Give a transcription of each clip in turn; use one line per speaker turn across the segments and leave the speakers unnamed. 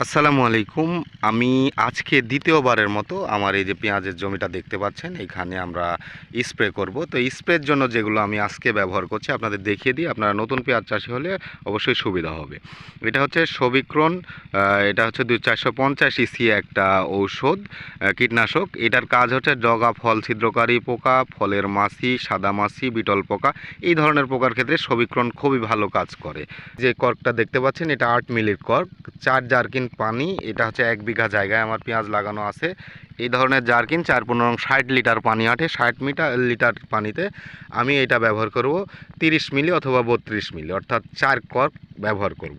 আসসালামু আলাইকুম। আমি আজকে দ্বিতীয়বারের মতো আমার এই যে পেঁয়াজের জমিটা দেখতে পাচ্ছেন, এখানে আমরা স্প্রে করব। তো স্প্রের জন্য যেগুলো আমি আজকে ব্যবহার করছি, আপনাদের দেখিয়ে দিই। আপনারা নতুন পেঁয়াজ চাষি হলে অবশ্যই সুবিধা হবে। এটা হচ্ছে সবিক্রণ এটা হচ্ছে দুই চারশো পঞ্চাশ ইসি একটা ঔষধ কীটনাশক। এটার কাজ হচ্ছে ডগা ফল ছিদ্রকারী পোকা, ফলের মাছি, সাদা মাছি, বিটল পোকা, এই ধরনের পোকার ক্ষেত্রে সবিক্রণ খুবই ভালো কাজ করে। যে কর্কটা দেখতে পাচ্ছেন, এটা আট মিলির কর্ক। চার জারকিন পানি, এটা হচ্ছে এক বিঘা জায়গায় আমার পেঁয়াজ লাগানো আছে এই ধরনের জারকিন চার পনেরো ষাট লিটার পানি আটে, ষাট মিটার, লিটার পানিতে আমি এটা ব্যবহার করব তিরিশ মিলি অথবা বত্রিশ মিলি, অর্থাৎ চার কর্ক ব্যবহার করব।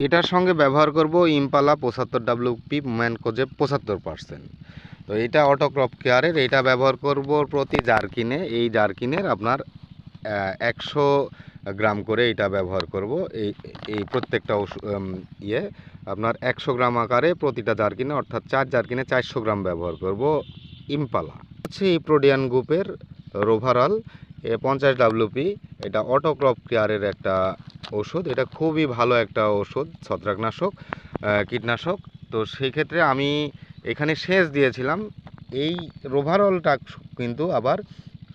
এটার সঙ্গে ব্যবহার করব ইম্পালা পঁচাত্তর ডাব্লিউপি ম্যানকোজে পঁচাত্তর পার্সেন্ট তো এটা অটোক্রপ কেয়ারের, এটা ব্যবহার করব প্রতি জারকিনে, এই জারকিনের আপনার একশো গ্রাম করে এটা ব্যবহার করব। এই এই প্রত্যেকটা ইয়ে আপনার একশো গ্রাম আকারে প্রতিটা জারকিনে অর্থাৎ চার জারকিনে চারশো গ্রাম ব্যবহার করব ইম্পালা। হচ্ছে এই প্রোডিয়ান গ্রুপের রোভারাল এ পঞ্চাশ ডাব্লিউপি এটা অটোক্রপ কেয়ারের একটা ওষুধ। এটা খুবই ভালো একটা ওষুধ, ছত্রাকনাশক কীটনাশক। তো সেই ক্ষেত্রে আমি এখানে সেচ দিয়েছিলাম। এই রোভারলটা কিন্তু আবার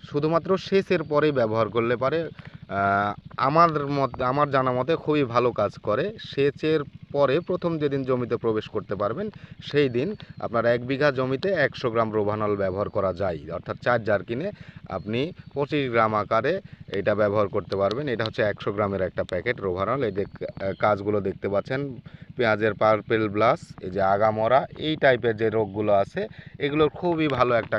শুধুমাত্র সেচের পরেই ব্যবহার করলে পারে। আমার মত, আমার জানা মতে খুবই ভালো কাজ করে। সেচের পরে প্রথম যেদিন জমিতে প্রবেশ করতে পারবেন, সেই দিন আপনার এক বিঘা জমিতে একশো গ্রাম রোভানল ব্যবহার করা যায়। অর্থাৎ চার জার কিনে আপনি পঁচিশ গ্রাম আকারে এটা ব্যবহার করতে পারবেন। এটা হচ্ছে একশো গ্রামের একটা প্যাকেট রোভানল। এই কাজগুলো দেখতে পাচ্ছেন। পেঁয়াজের পার্পেল ব্লাস এই যে আগামরা, এই টাইপের যে রোগগুলো আছে, এগুলোর খুবই ভালো একটা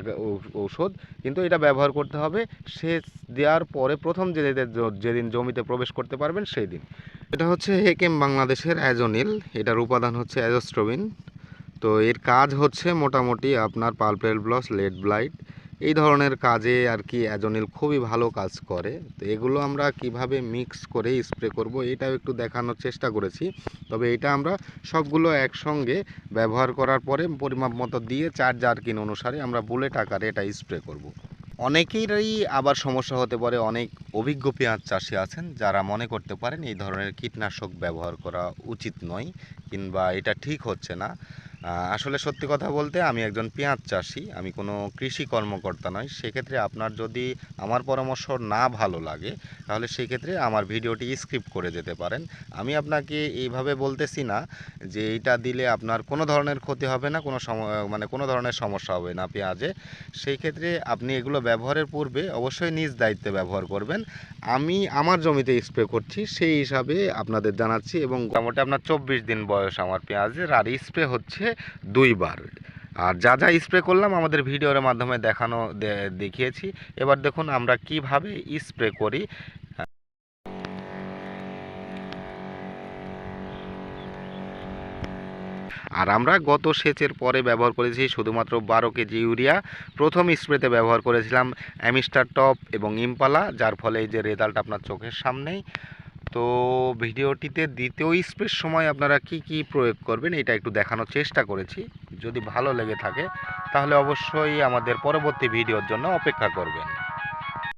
ঔষধ। কিন্তু এটা ব্যবহার করতে হবে সেচ দেওয়ার পরে প্রথম যে যেদিন জমিতে প্রবেশ করতে পারবেন সেই দিন এটা হচ্ছে হেকেম বাংলাদেশের অ্যাজোনিল, এটার উপাদান হচ্ছে অ্যাজোস্ট্রোবিন। তো এর কাজ হচ্ছে মোটামুটি আপনার পালপেল ব্লস লেড ব্লাইট এই ধরনের কাজে আর কি অ্যাজোনিল খুবই ভালো কাজ করে। তো এগুলো আমরা কীভাবে মিক্স করে স্প্রে করব এটাও একটু দেখানোর চেষ্টা করেছি। তবে এটা আমরা সবগুলো একসঙ্গে ব্যবহার করার পরে পরিমাপ মতো দিয়ে চার জারকিন অনুসারে আমরা বুলেট আকারে এটা স্প্রে করব। অনেকেরই আবার সমস্যা হতে পারে, অনেক অভিজ্ঞ পেঁয়াজ চাষি আছেন যারা মনে করতে পারেন এই ধরনের কীটনাশক ব্যবহার করা উচিত নয় কিংবা এটা ঠিক হচ্ছে না। আসলে সত্যি কথা বলতে আমি একজন পেঁয়াজ চাষি, আমি কোনো কৃষি কর্মকর্তা নয় সেক্ষেত্রে আপনার যদি আমার পরামর্শ না ভালো লাগে, তাহলে সেক্ষেত্রে আমার ভিডিওটি স্ক্রিপ্ট করে যেতে পারেন। আমি আপনাকে এইভাবে বলতেছি না যে এইটা দিলে আপনার কোনো ধরনের ক্ষতি হবে না, কোনো মানে কোনো ধরনের সমস্যা হবে না পেঁয়াজে। সেই ক্ষেত্রে আপনি এগুলো ব্যবহারের পূর্বে অবশ্যই নিজ দায়িত্বে ব্যবহার করবেন। আমি আমার জমিতে স্প্রে করছি, সেই হিসাবে আপনাদের জানাচ্ছি এবং মোটামুটি আপনার চব্বিশ দিন বয়স আমার পেঁয়াজের, আর স্প্রে হচ্ছে দুইবার। আর যা যা স্প্রে করলাম, আমাদের ভিডিওর মাধ্যমে দেখানো দেখিয়েছি। এবার দেখুন আমরা কীভাবে স্প্রে করি। আর আমরা গত সেচের পরে ব্যবহার করেছি শুধুমাত্র বারো কেজি ইউরিয়া। প্রথম স্প্রেতে ব্যবহার করেছিলাম অ্যামিস্টার টপ এবং ইম্পালা, যার ফলে এই যে রেজাল্ট আপনার চোখের সামনেই। তো ভিডিওটিতে দ্বিতীয় স্প্রের সময় আপনারা কি কি প্রয়োগ করবেন এটা একটু দেখানোর চেষ্টা করেছি। যদি ভালো লেগে থাকে, তাহলে অবশ্যই আমাদের পরবর্তী ভিডিওর জন্য অপেক্ষা করবেন।